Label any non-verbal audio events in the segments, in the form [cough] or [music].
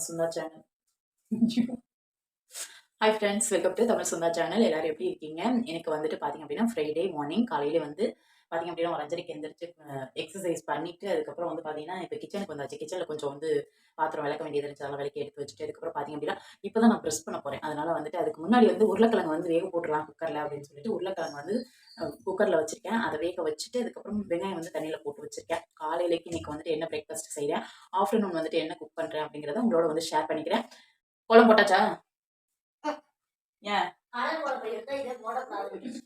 Tamil Sundha channel hi friends welcome to Tamil Sundha channel எல்லாரும் எப்படி இருக்கீங்க? எனக்கு வந்துட்டு பார்த்தீங்க அப்படின்னா ஃப்ரைடே மார்னிங் காலையில வந்து பார்த்தீங்க அப்படின்னா ஒரு அஞ்சரைக்கு எந்திரிச்சு எக்ஸசைஸ் பண்ணிட்டு அதுக்கப்புறம் வந்து பார்த்தீங்கன்னா இப்போ கிச்சனுக்கு வந்தாச்சு. கிச்சனில் கொஞ்சம் வந்து பாத்திரம் விளக்க வேண்டியது இருந்துச்சு. அதெல்லாம் விளக்கி எடுத்து வச்சுட்டு அதுக்கப்புறம் பார்த்தீங்க அப்படின்னா இப்போ தான் நான் ப்ரெஸ் பண்ண போகிறேன் அதனால வந்துட்டு அதுக்கு முன்னாடி வந்து உருளைக்கிழங்கு வந்து வேக போட்டுடலாம் குக்கரில் அப்படின்னு சொல்லிட்டு உருளைக்கிழங்கு வந்து குக்கரில் வச்சுருக்கேன். அதை வேக வச்சுட்டு அதுக்கப்புறம் வெங்காயம் வந்து தண்ணியில் போட்டு வச்சுருக்கேன். காலையிலேக்கு இன்றைக்கி வந்துட்டு என்ன பிரேக்ஃபாஸ்ட் செய்கிறேன் ஆஃப்டர்நூன் வந்துட்டு என்ன குக் பண்ணுறேன் அப்படிங்கிறத உங்களோட வந்து ஷேர் பண்ணிக்கிறேன். குழம்பு போட்டாச்சா? ஏன் எங்கள் வீட்டு செல்ல குட்டீஸ்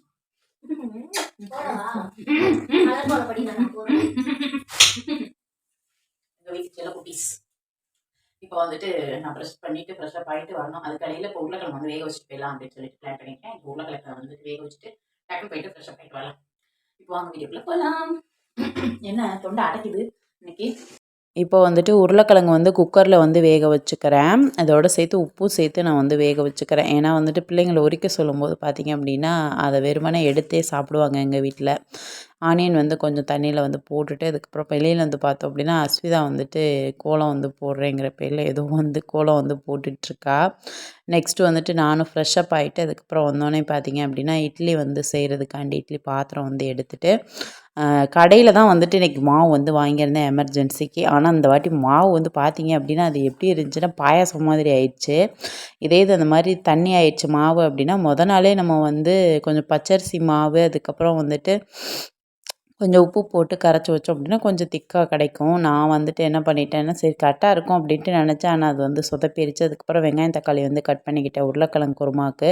இப்போ வந்துட்டு நான் ப்ரெஷ் பண்ணிட்டு ஃப்ரெஷ் ஆகிட்டு வரணும். அது கடையில் இப்போ உருளைக்கிழங்கு வந்து வேக வச்சுட்டு போயிடலாம் அப்படின்னு சொல்லிட்டு பிளான் பண்ணியிருக்கேன் இப்போ உருளைக்கிழங்கு வந்துட்டு வேக வச்சுட்டு டக்குன்னு போயிட்டு ஃப்ரெஷ் அப் ஆகிட்டு வரலாம். இப்போ வாங்க வீடியோக்குள்ளே போகலாம் என்ன தொண்டை அடைக்குது. இன்னைக்கு இப்போ வந்துட்டு உருளைக்கிழங்கு வந்து குக்கரில் வந்து வேக வச்சுக்கிறேன். அதோட சேர்த்து உப்பும் சேர்த்து நான் வந்து வேக வச்சுக்கிறேன். ஏன்னா வந்துட்டு பிள்ளைங்களை உரிக்க சொல்லும்போது பார்த்திங்க அப்படின்னா அதை வெறுமனே எடுத்தே சாப்பிடுவாங்க எங்கள் வீட்டில் ஆனியன் வந்து கொஞ்சம் தண்ணியில் வந்து போட்டுட்டு அதுக்கப்புறம் வெளியில் வந்து பார்த்தோம் அப்படின்னா அஸ்விதா வந்துட்டு கோலம் வந்து போடுறேங்கிற பேரில் எதுவும் வந்து கோலம் வந்து போட்டுட்ருக்கா. நெக்ஸ்ட்டு வந்துட்டு நானும் ஃப்ரெஷ்ஷப் ஆகிட்டு அதுக்கப்புறம் வந்தோடனே பார்த்தீங்க அப்படின்னா இட்லி வந்து செய்கிறதுக்காண்டி இட்லி பாத்திரம் வந்து எடுத்துகிட்டு கடையில் தான் வந்துட்டு இன்றைக்கி மாவு வந்து வாங்கியிருந்தேன் எமர்ஜென்சிக்கு ஆனால் அந்த வாட்டி மாவு வந்து பார்த்தீங்க அப்படின்னா அது எப்படி இருந்துச்சுன்னா பாயாசம் மாதிரி ஆயிடுச்சு. இதே இது அந்த மாதிரி தண்ணி ஆயிடுச்சு மாவு அப்படின்னா மொதல் நாளே நம்ம வந்து கொஞ்சம் பச்சரிசி மாவு அதுக்கப்புறம் வந்துட்டு கொஞ்சம் உப்பு போட்டு கரைச்சி வச்சோம் அப்படின்னா கொஞ்சம் திக்காக கிடைக்கும். நான் வந்துட்டு என்ன பண்ணிட்டேன்னா சரி கரெக்டாக இருக்கும் அப்படின்ட்டு நினச்சேன். ஆனால் அது வந்து சொதப்பிடுச்சு அதுக்கப்புறம் வெங்காயம் தக்காளி வந்து கட் பண்ணிக்கிட்டேன். உருளைக்கிழங்கு குருமாவுக்கு.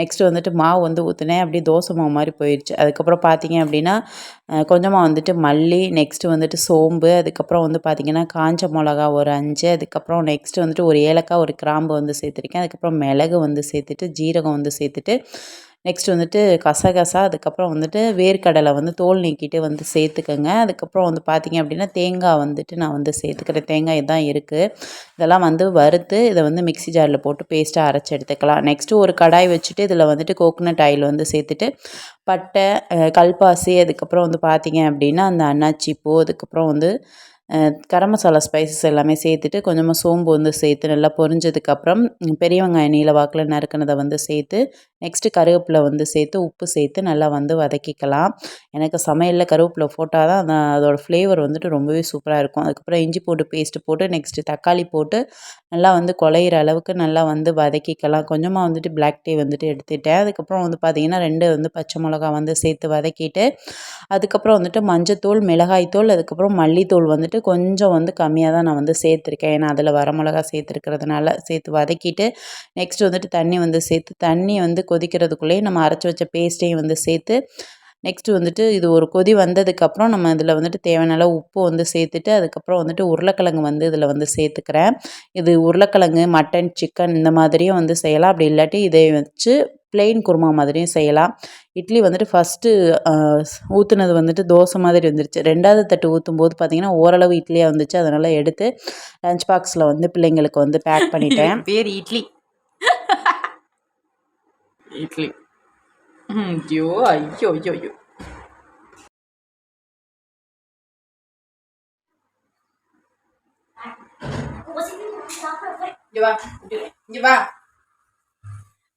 நெக்ஸ்ட்டு வந்துட்டு மாவு வந்து ஊற்றுனேன் அப்படியே தோசை மாவு மாதிரி போயிடுச்சு அதுக்கப்புறம் பார்த்தீங்க அப்படின்னா கொஞ்சமாக வந்துட்டு மல்லி நெக்ஸ்ட்டு வந்துட்டு சோம்பு அதுக்கப்புறம் வந்து பார்த்திங்கன்னா காஞ்ச மிளகா ஒரு அஞ்சு அதுக்கப்புறம் நெக்ஸ்ட்டு வந்துட்டு ஒரு ஏலக்காய் ஒரு கிராம்பு வந்து சேர்த்துருக்கேன். அதுக்கப்புறம் மிளகு வந்து சேர்த்துட்டு ஜீரகம் வந்து சேர்த்துட்டு நெக்ஸ்ட் வந்துட்டு கசகசா அதுக்கப்புறம் வந்துட்டு வேர்க்கடலை வந்து தோல் நீக்கிட்டு வந்து சேர்த்துக்கோங்க. அதுக்கப்புறம் வந்து பார்த்திங்க அப்படின்னா தேங்காய் வந்துட்டு நான் வந்து சேர்த்துக்கிறேன். தேங்காய் தான் இருக்குது இதெல்லாம் வந்து வறுத்து இதை வந்து மிக்சி ஜாரில் போட்டு பேஸ்ட்டாக அரைச்சி எடுத்துக்கலாம். நெக்ஸ்ட்டு ஒரு கடாய் வச்சுட்டு இதில் வந்துட்டு கோகனட் ஆயில் வந்து சேர்த்துட்டு பட்டை கல்பாசி அதுக்கப்புறம் வந்து பார்த்திங்க அப்படின்னா அந்த அன்னாச்சி பூ அதுக்கப்புறம் வந்து கரம் மசாலா ஸ்பைசஸ் எல்லாமே சேர்த்துட்டு கொஞ்சமாக சோம்பு வந்து சேர்த்து நல்லா பொரிஞ்சதுக்கப்புறம் பெரிய வெங்காயம் நீல வாக்கில் நறுக்கினதை வந்து சேர்த்து நெக்ஸ்ட்டு கருவேப்பிலை வந்து சேர்த்து உப்பு சேர்த்து நல்லா வந்து வதக்கிக்கலாம். எனக்கு சமையலில் கருவேப்பிலை போட்டால் தான் அந்த அதோடய ஃப்ளேவர் வந்துட்டு ரொம்பவே சூப்பராக இருக்கும். அதுக்கப்புறம் இஞ்சி போட்டு பேஸ்ட்டு போட்டு நெக்ஸ்ட்டு தக்காளி போட்டு நல்லா வந்து குழையிற அளவுக்கு நல்லா வந்து வதக்கிக்கலாம். கொஞ்சமாக வந்துட்டு பிளாக் டீ வந்துட்டு எடுத்துட்டேன். அதுக்கப்புறம் வந்து பார்த்திங்கன்னா ரெண்டு வந்து பச்சை மிளகா வந்து சேர்த்து வதக்கிட்டு அதுக்கப்புறம் வந்துட்டு மஞ்சத்தூள் மிளகாய்த்தூள் அதுக்கப்புறம் மல்லித்தூள் வந்துட்டு வந்துட்டு கொஞ்சம் வந்து கம்மியாக தான் நான் வந்து சேர்த்துருக்கேன். ஏன்னா அதில் வரமிளகா சேர்த்துருக்கிறதுனால சேர்த்து வதக்கிட்டு நெக்ஸ்ட் வந்துட்டு தண்ணி வந்து சேர்த்து தண்ணி வந்து கொதிக்கிறதுக்குள்ளேயே நம்ம அரைச்சி வச்ச பேஸ்ட்டையும் வந்து சேர்த்து நெக்ஸ்ட்டு வந்துட்டு இது ஒரு கொதி வந்ததுக்கப்புறம் நம்ம இதில் வந்துட்டு தேவையான உப்பு வந்து சேர்த்துட்டு அதுக்கப்புறம் வந்துட்டு உருளைக்கிழங்கு வந்து இதில் வந்து சேர்த்துக்கிறேன். இது உருளைக்கிழங்கு மட்டன் சிக்கன் இந்த மாதிரியும் வந்து செய்யலாம். அப்படி இல்லாட்டி இதை வச்சு பிளெயின் குருமா மாதிரியும் செய்யலாம். இட்லி வந்துட்டு ஃபஸ்ட்டு ஊற்றுனது வந்துட்டு தோசை மாதிரி வந்துருச்சு. ரெண்டாவது தட்டு ஊற்றும் போது பார்த்திங்கன்னா ஓரளவு இட்லியாக வந்துச்சு. அதனால் எடுத்து லஞ்ச் பாக்ஸில் வந்து பிள்ளைங்களுக்கு வந்து பேக் பண்ணிட்டேன். [laughs] பேர் இட்லி. இட்லி ஐயோ ஐயோ ஐயோ ஐயோ இங்கே வா இங்கே வா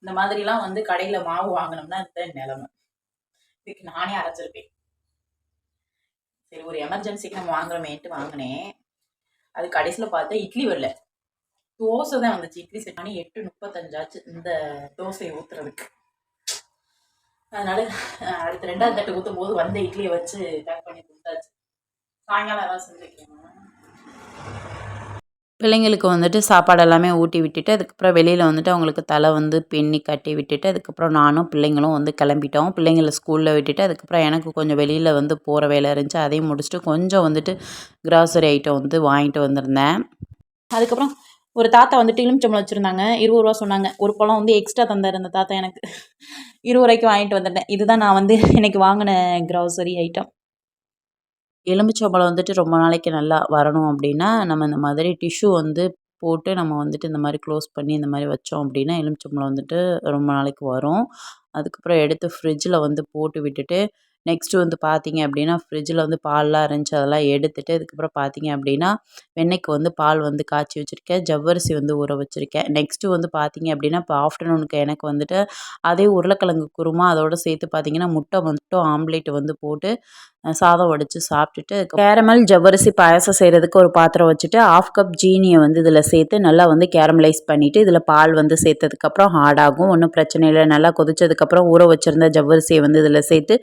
இந்த மாதிரிலாம் வந்து கடையில் மாவு வாங்கினோம்னா இந்த நிலமை. இதுக்கு நானே அரைச்சிருப்பேன். சரி ஒரு எமர்ஜென்சிக்கு நம்ம வாங்குறோமேன்ட்டு வாங்கினேன். அது கடைசியில் பார்த்தா இட்லி வரல. தோசை தான் வந்துச்சு இட்லி செட் பண்ணி எட்டு முப்பத்தஞ்சாச்சு இந்த தோசையை ஊற்றுறதுக்கு அதனால அடுத்த ரெண்டாவது தட்டு ஊற்றும் போது வந்த இட்லியை வச்சு பேக் பண்ணி கொடுத்தாச்சு. சாயங்காலம் அதான் செஞ்சுக்கலாம் பிள்ளைங்களுக்கு வந்துட்டு சாப்பாடு எல்லாமே ஊட்டி விட்டுட்டு அதுக்கப்புறம் வெளியில் வந்துட்டு அவங்களுக்கு தலை வந்து பின்னி கட்டி விட்டுட்டு அதுக்கப்புறம் நானும் பிள்ளைங்களும் வந்து கிளம்பிட்டோம். பிள்ளைங்களை ஸ்கூலில் விட்டுட்டு அதுக்கப்புறம் எனக்கு கொஞ்சம் வெளியில் வந்து போகிற வேலை இருந்துச்சு. அதையும் முடிச்சுட்டு கொஞ்சம் வந்துட்டு கிராசரி ஐட்டம் வந்து வாங்கிட்டு வந்திருந்தேன். அதுக்கப்புறம் ஒரு தாத்தா வந்துட்டு எலுமிச்சம்பழம் வச்சுருந்தாங்க. இருபது ரூபா சொன்னாங்க. ஒரு பழம் வந்து எக்ஸ்ட்ரா தந்தார் அந்த தாத்தா எனக்கு. இருபது ரூபாய்க்கு வாங்கிட்டு வந்துட்டேன். இதுதான் நான் வந்து [laughs] இன்றைக்கி வாங்கின க்ரௌசரி ஐட்டம் எலுமிச்சம்பழம் வந்துட்டு ரொம்ப நாளைக்கு நல்லா வரணும் அப்படின்னா நம்ம இந்த மாதிரி டிஷ்யூ வந்து போட்டு நம்ம வந்துட்டு இந்த மாதிரி க்ளோஸ் பண்ணி இந்த மாதிரி வச்சோம் அப்படின்னா எலுமிச்சம்பழம் வந்துட்டு ரொம்ப நாளைக்கு வரும். அதுக்கப்புறம் எடுத்து ஃப்ரிட்ஜில் வந்து போட்டு விட்டுட்டு நெக்ஸ்ட்டு வந்து பார்த்தீங்க அப்படின்னா ஃப்ரிட்ஜில் வந்து பால்லாம் இருந்துச்சு அதெல்லாம் எடுத்துட்டு அதுக்கப்புறம் பார்த்தீங்க அப்படின்னா வெண்ணெய்க்கு வந்து பால் வந்து காய்ச்சி வச்சுருக்கேன். ஜவ்வரிசி வந்து ஊற வச்சுருக்கேன். நெக்ஸ்ட்டு வந்து பார்த்தீங்க அப்படின்னா இப்போ ஆஃப்டர்நூனுக்கு எனக்கு வந்துட்டு அதே உருளைக்கிழங்கு குருமா அதோடு சேர்த்து பார்த்தீங்கன்னா முட்டை மட்டும் ஆம்லேட் வந்து போட்டு சாதம் வடித்து சாப்பிட்டுட்டு கேரமல் ஜவ்வரிசி பாயசம் செய்கிறதுக்கு ஒரு பாத்திரம் வச்சுட்டு ஆஃப் கப் ஜீனியை வந்து இதில் சேர்த்து நல்லா வந்து கேரமலைஸ் பண்ணிவிட்டு இதில் பால் வந்து சேர்த்ததுக்கப்புறம் ஹார்டாகும் ஒன்றும் பிரச்சனை இல்லை. நல்லா கொதிச்சதுக்கப்புறம் ஊற வச்சுருந்த ஜவ்வரிசியை வந்து இதில் சேர்த்து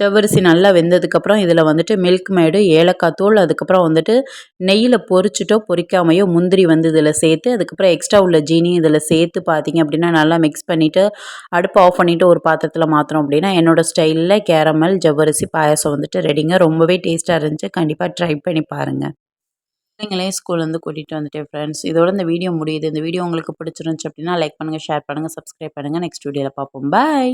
ஜவ்வரிசி நல்லா வெந்ததுக்கப்புறம் இதில் வந்துட்டு மில்க் மேடு ஏலக்காய் தூள் அதுக்கப்புறம் வந்துட்டு நெய்யில் பொறிச்சிட்டோ பொறிக்காமையோ முந்திரி வந்து இதில் சேர்த்து அதுக்கப்புறம் எக்ஸ்ட்ரா உள்ள ஜீனி இதில் சேர்த்து பார்த்தீங்க அப்படின்னா நல்லா மிக்ஸ் பண்ணிவிட்டு அடுப்பு ஆஃப் பண்ணிவிட்டு ஒரு பாத்திரத்தில் மாற்றுறோம் அப்படின்னா என்னோடய ஸ்டைலில் கேரமல் ஜவ்வரிசி பாயசம் வந்துட்டு ரெடிங்க. ரொம்பவே டேஸ்ட்டாக இருந்துச்சு. கண்டிப்பாக ட்ரை பண்ணி பாருங்கள் பிள்ளைங்களையும் ஸ்கூல்லேருந்து கூட்டிகிட்டு வந்துட்டேன் ஃப்ரெண்ட்ஸ் இதோட இந்த வீடியோ முடியுது. இந்த வீடியோ உங்களுக்கு பிடிச்சிருந்துச்சு அப்படின்னா லைக் பண்ணுங்கள் ஷேர் பண்ணுங்கள் சப்ஸ்கிரைப் பண்ணுங்கள் நெக்ஸ்ட் வீடியோவில் பார்ப்போம். பாய்